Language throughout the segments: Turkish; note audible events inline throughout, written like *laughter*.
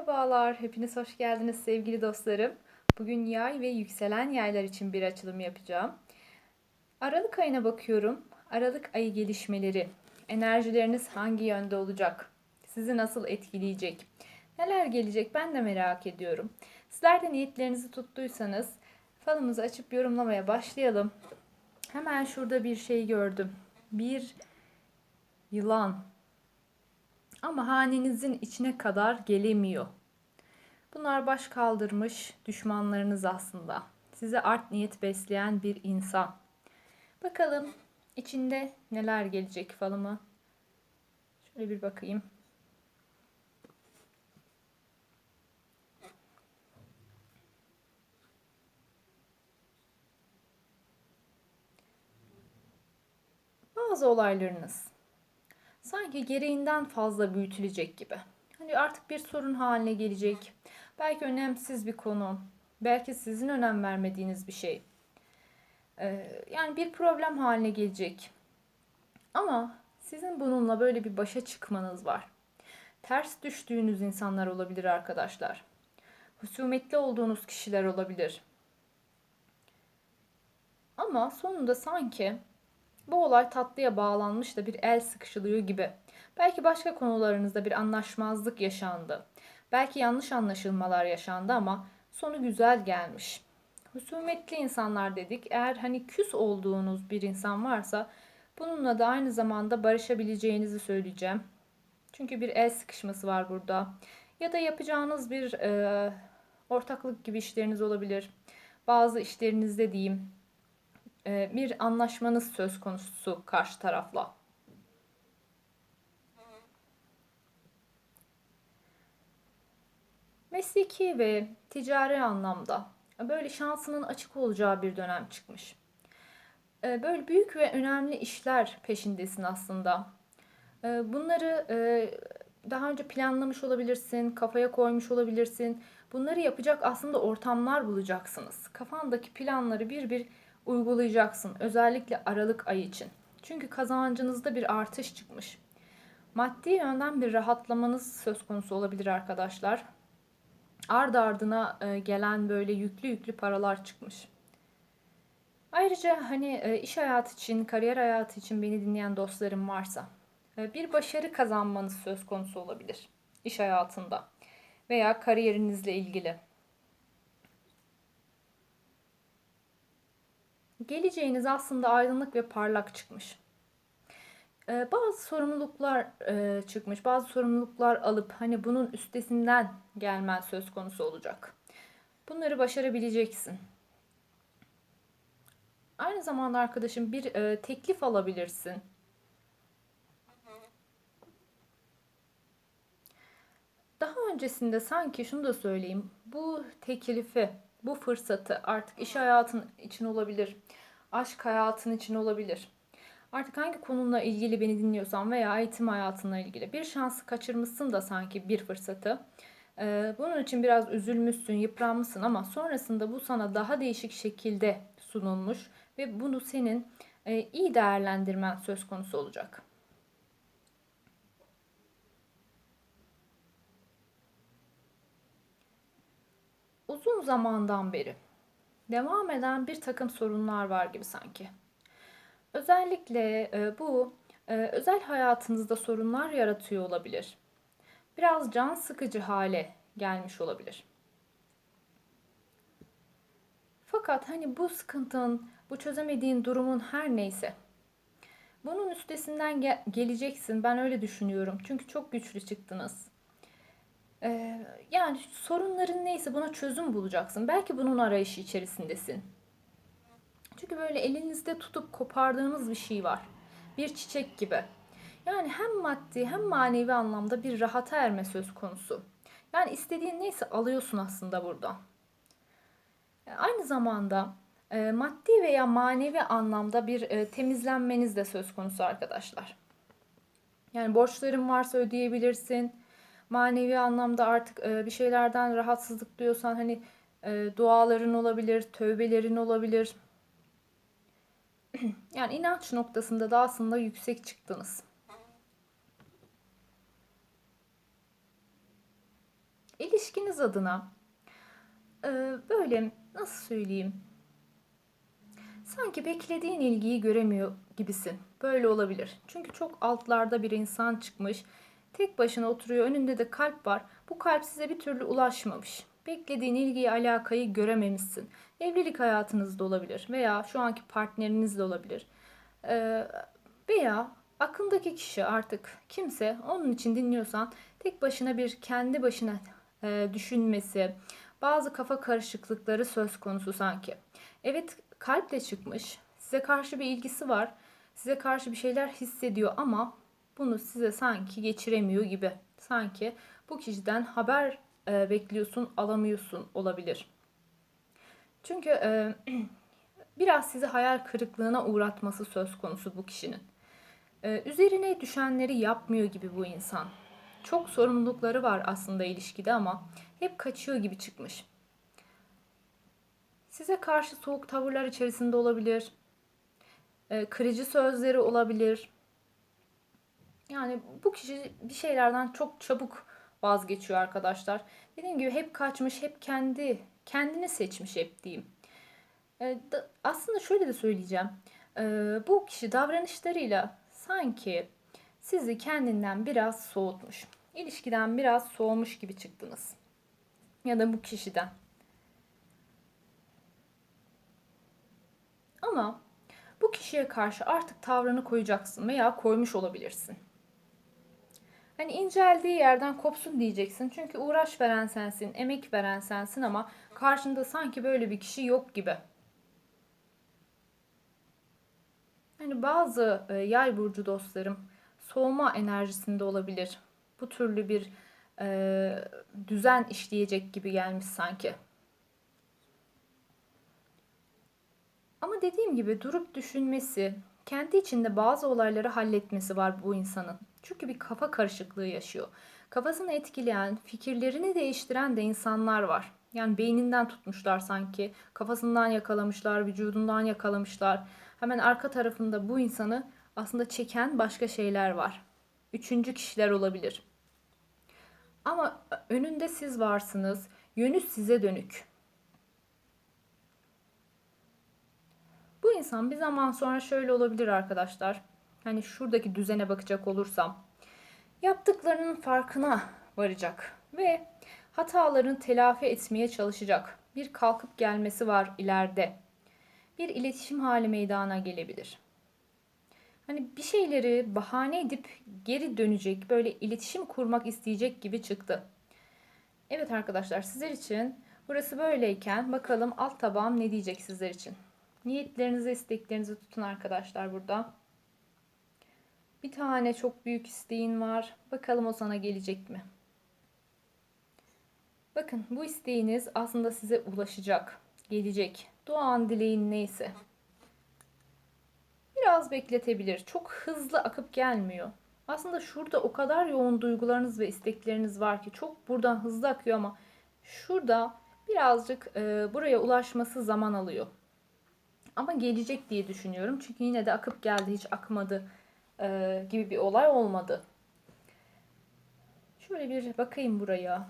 Merhabalar, hepiniz hoş geldiniz sevgili dostlarım. Bugün yay ve yükselen yaylar için bir açılım yapacağım. Aralık ayına bakıyorum. Aralık ayı gelişmeleri, enerjileriniz hangi yönde olacak? Sizi nasıl etkileyecek? Neler gelecek ben de merak ediyorum. Sizler de niyetlerinizi tuttuysanız falımızı açıp yorumlamaya başlayalım. Hemen şurada bir şey gördüm. Bir yılan ama hanenizin içine kadar gelemiyor. Bunlar baş kaldırmış düşmanlarınız aslında. Size art niyet besleyen bir insan. Bakalım içinde neler gelecek falıma. Şöyle bir bakayım. Bazı olaylarınız sanki gereğinden fazla büyütülecek gibi. Hani artık bir sorun haline gelecek. Belki önemsiz bir konu. Belki sizin önem vermediğiniz bir şey. Ee, yani bir problem haline gelecek. Ama sizin bununla böyle bir başa çıkmanız var. Ters düştüğünüz insanlar olabilir arkadaşlar. Husumetli olduğunuz kişiler olabilir. Ama sonunda sanki bu olay tatlıya bağlanmış da bir el sıkışılıyor gibi. Belki başka konularınızda bir anlaşmazlık yaşandı. Belki yanlış anlaşılmalar yaşandı ama sonu güzel gelmiş. Husumetli insanlar dedik. Eğer hani küs olduğunuz bir insan varsa bununla da aynı zamanda barışabileceğinizi söyleyeceğim. Çünkü bir el sıkışması var burada. Ya da yapacağınız bir e, ortaklık gibi işleriniz olabilir. Bazı işlerinizde diyeyim bir anlaşmanız söz konusu karşı tarafla. Mesleki ve ticari anlamda böyle şansının açık olacağı bir dönem çıkmış. E, böyle büyük ve önemli işler peşindesin aslında. E, bunları daha önce planlamış olabilirsin, kafaya koymuş olabilirsin. Bunları yapacak aslında ortamlar bulacaksınız. Kafandaki planları bir bir uygulayacaksın. Özellikle Aralık ayı için. Çünkü kazancınızda bir artış çıkmış. Maddi yönden bir rahatlamanız söz konusu olabilir arkadaşlar. Ard ardına e, gelen böyle yüklü yüklü paralar çıkmış. Ayrıca hani e, iş hayatı için, kariyer hayatı için beni dinleyen dostlarım varsa e, bir başarı kazanmanız söz konusu olabilir iş hayatında veya kariyerinizle ilgili. Geleceğiniz aslında aydınlık ve parlak çıkmış. Ee, bazı sorumluluklar e, çıkmış, bazı sorumluluklar alıp hani bunun üstesinden gelmen söz konusu olacak. Bunları başarabileceksin. Aynı zamanda arkadaşım bir e, teklif alabilirsin. Daha öncesinde sanki şunu da söyleyeyim. Bu teklifi bu fırsatı artık iş hayatın için olabilir, aşk hayatın için olabilir. Artık hangi konunla ilgili beni dinliyorsan veya eğitim hayatınla ilgili bir şansı kaçırmışsın da sanki bir fırsatı. Ee, bunun için biraz üzülmüşsün, yıpranmışsın ama sonrasında bu sana daha değişik şekilde sunulmuş ve bunu senin e, iyi değerlendirmen söz konusu olacak. Uzun zamandan beri devam eden bir takım sorunlar var gibi sanki. Özellikle e, bu e, özel hayatınızda sorunlar yaratıyor olabilir. Biraz can sıkıcı hale gelmiş olabilir. Fakat hani bu sıkıntın, bu çözemediğin durumun her neyse bunun üstesinden ge- geleceksin. Ben öyle düşünüyorum. Çünkü çok güçlü çıktınız. Yani sorunların neyse buna çözüm bulacaksın. Belki bunun arayışı içerisindesin. Çünkü böyle elinizde tutup kopardığınız bir şey var. Bir çiçek gibi. Yani hem maddi hem manevi anlamda bir rahata erme söz konusu. Yani istediğin neyse alıyorsun aslında burada. E, aynı zamanda e, maddi veya manevi anlamda bir e, temizlenmeniz de söz konusu arkadaşlar. Yani borçların varsa ödeyebilirsin manevi anlamda artık e, bir şeylerden rahatsızlık duyuyorsan hani e, duaların olabilir, tövbelerin olabilir. *clears throat* yani inanç noktasında da aslında yüksek çıktınız. ilişkiniz adına e, böyle nasıl söyleyeyim? Sanki beklediğin ilgiyi göremiyor gibisin. Böyle olabilir. Çünkü çok altlarda bir insan çıkmış. Tek başına oturuyor. Önünde de kalp var. Bu kalp size bir türlü ulaşmamış. Beklediğin ilgiyi, alakayı görememişsin. Evlilik hayatınızda olabilir veya şu anki partneriniz de olabilir. Ee, veya aklındaki kişi artık kimse onun için dinliyorsan tek başına bir kendi başına e, düşünmesi, bazı kafa karışıklıkları söz konusu sanki. Evet kalple çıkmış. Size karşı bir ilgisi var. Size karşı bir şeyler hissediyor ama bunu size sanki geçiremiyor gibi. Sanki bu kişiden haber e, bekliyorsun, alamıyorsun olabilir. Çünkü e, *clears throat* biraz sizi hayal kırıklığına uğratması söz konusu bu kişinin. E, üzerine düşenleri yapmıyor gibi bu insan. Çok sorumlulukları var aslında ilişkide ama hep kaçıyor gibi çıkmış. Size karşı soğuk tavırlar içerisinde olabilir. E, kırıcı sözleri olabilir. Yani bu kişi bir şeylerden çok çabuk vazgeçiyor arkadaşlar. Dediğim gibi hep kaçmış, hep kendi kendini seçmiş hep diyeyim. E, da, aslında şöyle de söyleyeceğim. E, bu kişi davranışlarıyla sanki sizi kendinden biraz soğutmuş. İlişkiden biraz soğumuş gibi çıktınız. Ya da bu kişiden. Ama bu kişiye karşı artık tavrını koyacaksın veya koymuş olabilirsin. Hani inceldiği yerden kopsun diyeceksin. Çünkü uğraş veren sensin, emek veren sensin ama karşında sanki böyle bir kişi yok gibi. Hani bazı e, yay burcu dostlarım soğuma enerjisinde olabilir. Bu türlü bir e, düzen işleyecek gibi gelmiş sanki. Ama dediğim gibi durup düşünmesi, kendi içinde bazı olayları halletmesi var bu insanın. Çünkü bir kafa karışıklığı yaşıyor. Kafasını etkileyen, fikirlerini değiştiren de insanlar var. Yani beyninden tutmuşlar sanki. Kafasından yakalamışlar, vücudundan yakalamışlar. Hemen arka tarafında bu insanı aslında çeken başka şeyler var. Üçüncü kişiler olabilir. Ama önünde siz varsınız. Yönü size dönük. İnsan bir zaman sonra şöyle olabilir arkadaşlar. Hani şuradaki düzene bakacak olursam yaptıklarının farkına varacak ve hatalarını telafi etmeye çalışacak. Bir kalkıp gelmesi var ileride. Bir iletişim hali meydana gelebilir. Hani bir şeyleri bahane edip geri dönecek, böyle iletişim kurmak isteyecek gibi çıktı. Evet arkadaşlar sizler için burası böyleyken bakalım alt tabağım ne diyecek sizler için. Niyetlerinizi, isteklerinizi tutun arkadaşlar burada. Bir tane çok büyük isteğin var. Bakalım o sana gelecek mi? Bakın bu isteğiniz aslında size ulaşacak, gelecek. Doğan dileğin neyse. Biraz bekletebilir. Çok hızlı akıp gelmiyor. Aslında şurada o kadar yoğun duygularınız ve istekleriniz var ki çok buradan hızlı akıyor ama şurada birazcık e, buraya ulaşması zaman alıyor. Ama gelecek diye düşünüyorum. Çünkü yine de akıp geldi, hiç akmadı e, gibi bir olay olmadı. Şöyle bir bakayım buraya.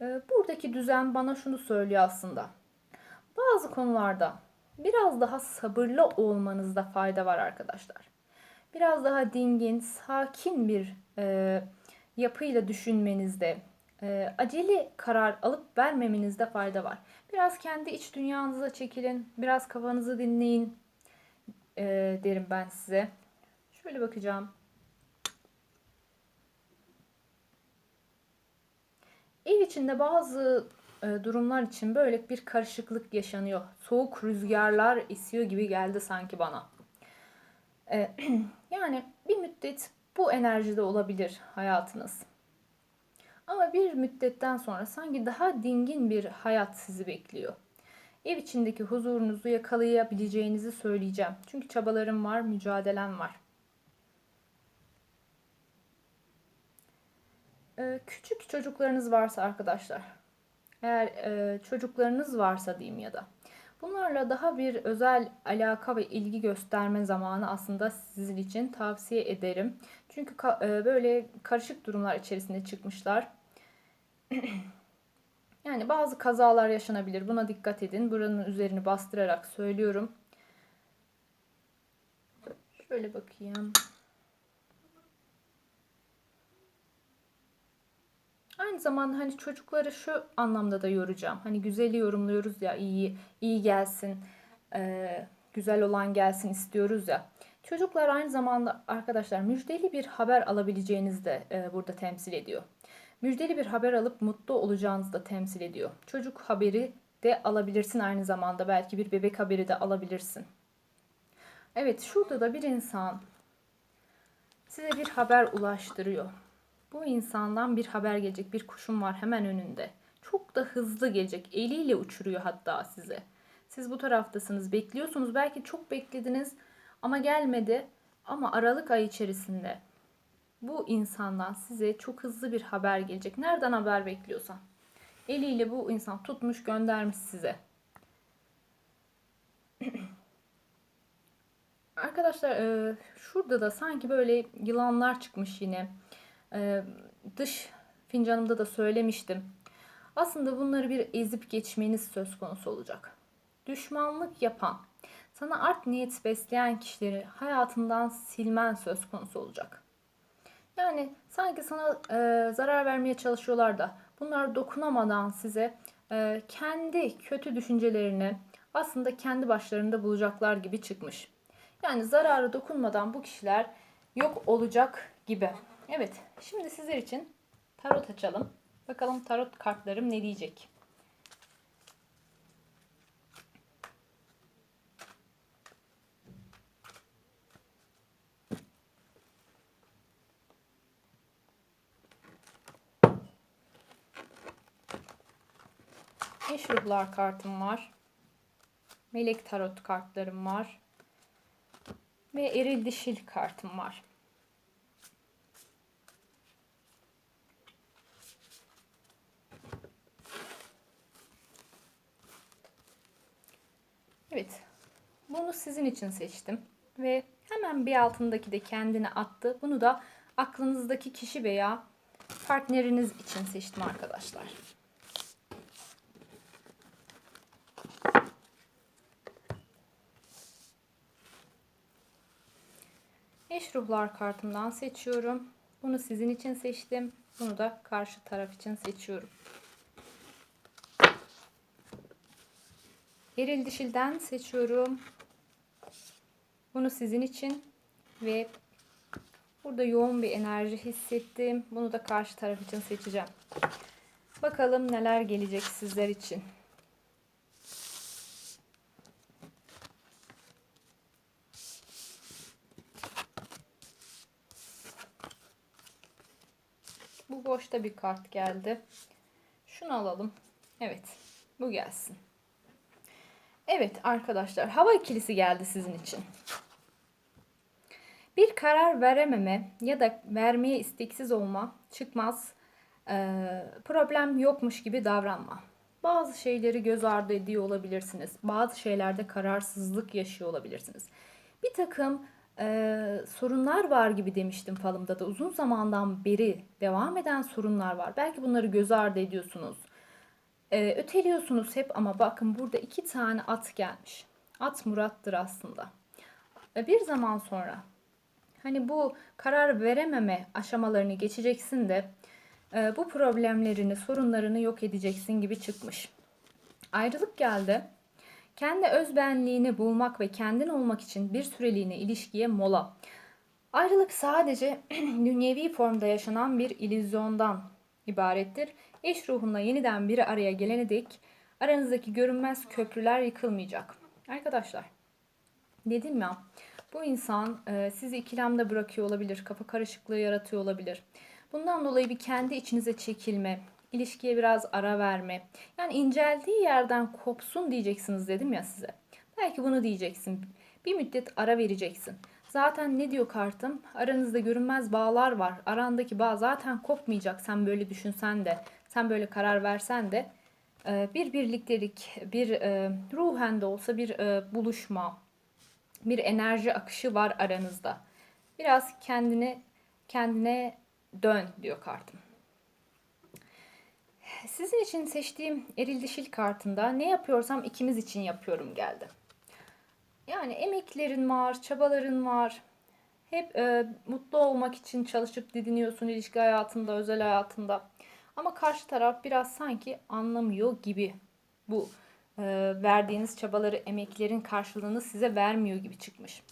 E, buradaki düzen bana şunu söylüyor aslında. Bazı konularda biraz daha sabırlı olmanızda fayda var arkadaşlar. Biraz daha dingin, sakin bir e, yapıyla düşünmenizde, e, acele karar alıp vermemenizde fayda var. Biraz kendi iç dünyanıza çekilin, biraz kafanızı dinleyin e, derim ben size. Şöyle bakacağım. Ev içinde bazı e, durumlar için böyle bir karışıklık yaşanıyor. Soğuk rüzgarlar esiyor gibi geldi sanki bana. E, *clears throat* yani bir müddet bu enerjide olabilir hayatınız. Ama bir müddetten sonra sanki daha dingin bir hayat sizi bekliyor. Ev içindeki huzurunuzu yakalayabileceğinizi söyleyeceğim. Çünkü çabalarım var, mücadelem var. Ee, küçük çocuklarınız varsa arkadaşlar, eğer e, çocuklarınız varsa diyeyim ya da Bunlarla daha bir özel alaka ve ilgi gösterme zamanı aslında sizin için tavsiye ederim. Çünkü ka- e, böyle karışık durumlar içerisinde çıkmışlar. *clears throat* Yani bazı kazalar yaşanabilir. Buna dikkat edin. Buranın üzerini bastırarak söylüyorum. Şöyle bakayım. Aynı zamanda hani çocukları şu anlamda da yoracağım. Hani güzeli yorumluyoruz ya iyi iyi gelsin, e, güzel olan gelsin istiyoruz ya. Çocuklar aynı zamanda arkadaşlar müjdeli bir haber alabileceğinizi de e, burada temsil ediyor. Müjdeli bir haber alıp mutlu olacağınızı da temsil ediyor. Çocuk haberi de alabilirsin aynı zamanda. Belki bir bebek haberi de alabilirsin. Evet şurada da bir insan size bir haber ulaştırıyor. Bu insandan bir haber gelecek. Bir kuşum var hemen önünde. Çok da hızlı gelecek. Eliyle uçuruyor hatta size. Siz bu taraftasınız. Bekliyorsunuz. Belki çok beklediniz ama gelmedi. Ama Aralık ayı içerisinde bu insandan size çok hızlı bir haber gelecek. Nereden haber bekliyorsan. Eliyle bu insan tutmuş göndermiş size. *clears throat* Arkadaşlar e, şurada da sanki böyle yılanlar çıkmış yine. E, dış fincanımda da söylemiştim. Aslında bunları bir ezip geçmeniz söz konusu olacak. Düşmanlık yapan, sana art niyet besleyen kişileri hayatından silmen söz konusu olacak. Yani sanki sana e, zarar vermeye çalışıyorlar da bunlar dokunamadan size e, kendi kötü düşüncelerini aslında kendi başlarında bulacaklar gibi çıkmış. Yani zararı dokunmadan bu kişiler yok olacak gibi. Evet, şimdi sizler için tarot açalım. Bakalım tarot kartlarım ne diyecek. Eş ruhlar kartım var. Melek tarot kartlarım var. Ve eril dişil kartım var. Evet. Bunu sizin için seçtim. Ve hemen bir altındaki de kendine attı. Bunu da aklınızdaki kişi veya partneriniz için seçtim arkadaşlar. Eş ruhlar kartımdan seçiyorum. Bunu sizin için seçtim. Bunu da karşı taraf için seçiyorum. Eril dişilden seçiyorum. Bunu sizin için ve burada yoğun bir enerji hissettim. Bunu da karşı taraf için seçeceğim. Bakalım neler gelecek sizler için. Boşta bir kart geldi. Şunu alalım. Evet. Bu gelsin. Evet arkadaşlar hava ikilisi geldi sizin için. Bir karar verememe ya da vermeye isteksiz olma, çıkmaz, e, problem yokmuş gibi davranma. Bazı şeyleri göz ardı ediyor olabilirsiniz. Bazı şeylerde kararsızlık yaşıyor olabilirsiniz. Bir takım e, sorunlar var gibi demiştim falımda da. Uzun zamandan beri devam eden sorunlar var. Belki bunları göz ardı ediyorsunuz. E, öteliyorsunuz hep ama bakın burada iki tane at gelmiş. At Murat'tır aslında. E, bir zaman sonra hani bu karar verememe aşamalarını geçeceksin de e, bu problemlerini, sorunlarını yok edeceksin gibi çıkmış. Ayrılık geldi. Kendi özbenliğini bulmak ve kendin olmak için bir süreliğine ilişkiye mola. Ayrılık sadece *clears throat* dünyevi formda yaşanan bir illüzyondan ibarettir. Eş ruhunla yeniden biri araya gelene dek aranızdaki görünmez köprüler yıkılmayacak. Arkadaşlar dedim ya bu insan e, sizi ikilemde bırakıyor olabilir, kafa karışıklığı yaratıyor olabilir. Bundan dolayı bir kendi içinize çekilme, ilişkiye biraz ara verme. Yani inceldiği yerden kopsun diyeceksiniz dedim ya size. Belki bunu diyeceksin. Bir müddet ara vereceksin. Zaten ne diyor kartım? Aranızda görünmez bağlar var. Arandaki bağ zaten kopmayacak. Sen böyle düşünsen de, sen böyle karar versen de e, bir birliktelik, bir e, ruhen de olsa bir e, buluşma, bir enerji akışı var aranızda. Biraz kendine kendine dön diyor kartım. Sizin için seçtiğim eril dişil kartında ne yapıyorsam ikimiz için yapıyorum geldi. Yani emeklerin var, çabaların var. Hep e, mutlu olmak için çalışıp didiniyorsun ilişki hayatında, özel hayatında. Ama karşı taraf biraz sanki anlamıyor gibi bu e, verdiğiniz çabaları, emeklerin karşılığını size vermiyor gibi çıkmış.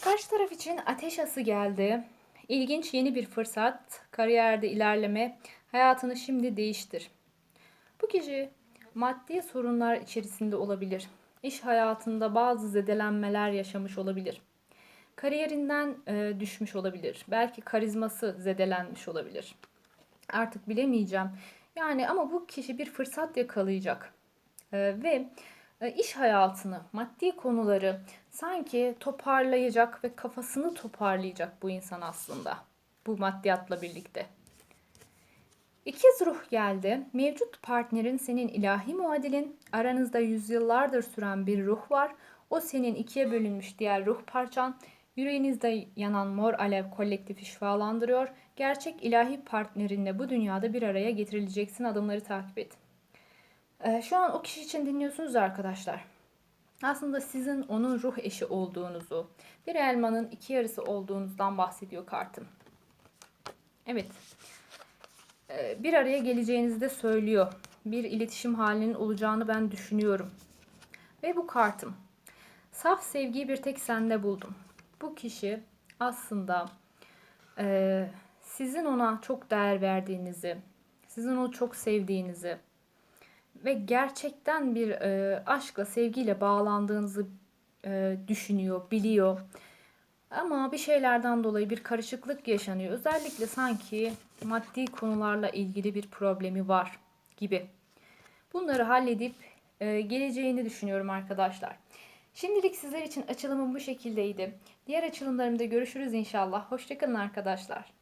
Karşı taraf için ateş ası geldi. İlginç yeni bir fırsat, kariyerde ilerleme, hayatını şimdi değiştir. Bu kişi maddi sorunlar içerisinde olabilir. İş hayatında bazı zedelenmeler yaşamış olabilir. Kariyerinden e, düşmüş olabilir. Belki karizması zedelenmiş olabilir. Artık bilemeyeceğim. Yani ama bu kişi bir fırsat yakalayacak. E, ve e, iş hayatını, maddi konuları sanki toparlayacak ve kafasını toparlayacak bu insan aslında. Bu maddiyatla birlikte. İkiz ruh geldi. Mevcut partnerin senin ilahi muadilin. Aranızda yüzyıllardır süren bir ruh var. O senin ikiye bölünmüş diğer ruh parçan. Yüreğinizde yanan mor alev kolektifi şifalandırıyor. Gerçek ilahi partnerinle bu dünyada bir araya getirileceksin. Adımları takip et. Ee, şu an o kişi için dinliyorsunuz arkadaşlar. Aslında sizin onun ruh eşi olduğunuzu, bir elmanın iki yarısı olduğunuzdan bahsediyor kartım. Evet. Ee, bir araya geleceğinizi de söylüyor. Bir iletişim halinin olacağını ben düşünüyorum. Ve bu kartım. Saf sevgiyi bir tek sende buldum. Bu kişi aslında e, sizin ona çok değer verdiğinizi, sizin onu çok sevdiğinizi ve gerçekten bir e, aşkla, sevgiyle bağlandığınızı e, düşünüyor, biliyor. Ama bir şeylerden dolayı bir karışıklık yaşanıyor. Özellikle sanki maddi konularla ilgili bir problemi var gibi. Bunları halledip e, geleceğini düşünüyorum arkadaşlar. Şimdilik sizler için açılımım bu şekildeydi. Diğer açılımlarımda görüşürüz inşallah. Hoşçakalın arkadaşlar.